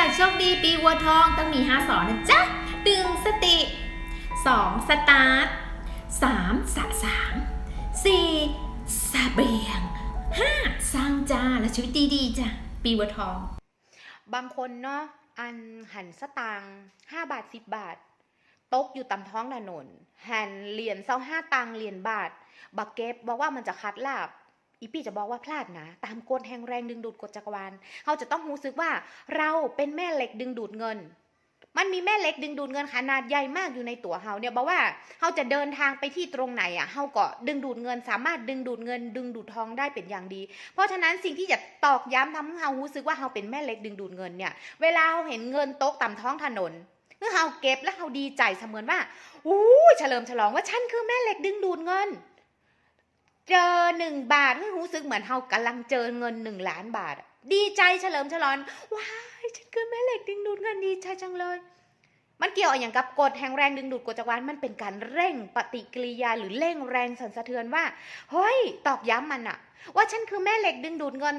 ากโชคดีปีวัวทองต้องมี5สอนนะจ๊ะดึงสติ 2 สตาร์ท 3 สะสาง4สะเบียง 5 สร้างจ้าและชีวิตดีๆจ้ะปีวัวทอง บางคนเนาะอันหันสตางค์ห้าบาทสิบบาท ตกอยู่ตามท้องถนนหันเหรียญเศร้าห้าตังเหรียญบาท บักเก็บบอกว่ามันจะคัดลาบ อีปี้จะบอกว่าพลาดนะ ตามกฎแห่งแรงดึงดูดกฎจักรวาลเขาจะต้องรู้สึกว่าเราเป็นแม่เหล็กดึงดูดเงิน มันมีแม่เหล็กดึงดูดเงินขนาดใหญ่มากอยู่ในตัวเฮาเนี่ยบอกว่าเฮาจะเดินทางไปที่ตรงไหนอะเฮาก็ดึงดูดเงิน สามารถดึงดูดเงิน ดึงดูดทองได้เป็นอย่างดี เพราะฉะนั้นสิ่งที่จะตอกย้ำทำให้เฮารู้สึกว่าเฮาเป็นแม่เหล็กดึงดูดเงินเนี่ยเวลาเฮาเห็นเงินตกตามท้องถนนเมื่อเฮาเก็บแล้วเฮาดีใจเสมือนว่าอู้เฉลิมฉลองว่าฉันคือแม่เหล็กดึงดูดเงิน เจอหนึ่งบาทเฮ้ยรู้สึกเหมือนเฮากำลังเจอเงินหนึ่งล้านบาท ดีใจเฉลิมฉลองว้ายฉันคือแม่เหล็กดึงดูดเงินดีใจจังเลย มันเกี่ยวอย่างกับกฎแห่งแรงดึงดูดกฎจักรวาลมันเป็นการเร่งปฏิกิริยาหรือเร่งแรงสั่นสะเทือนว่าเฮ้ยตอกย้ำมันอะว่าฉันคือแม่เหล็กดึงดูดเงิน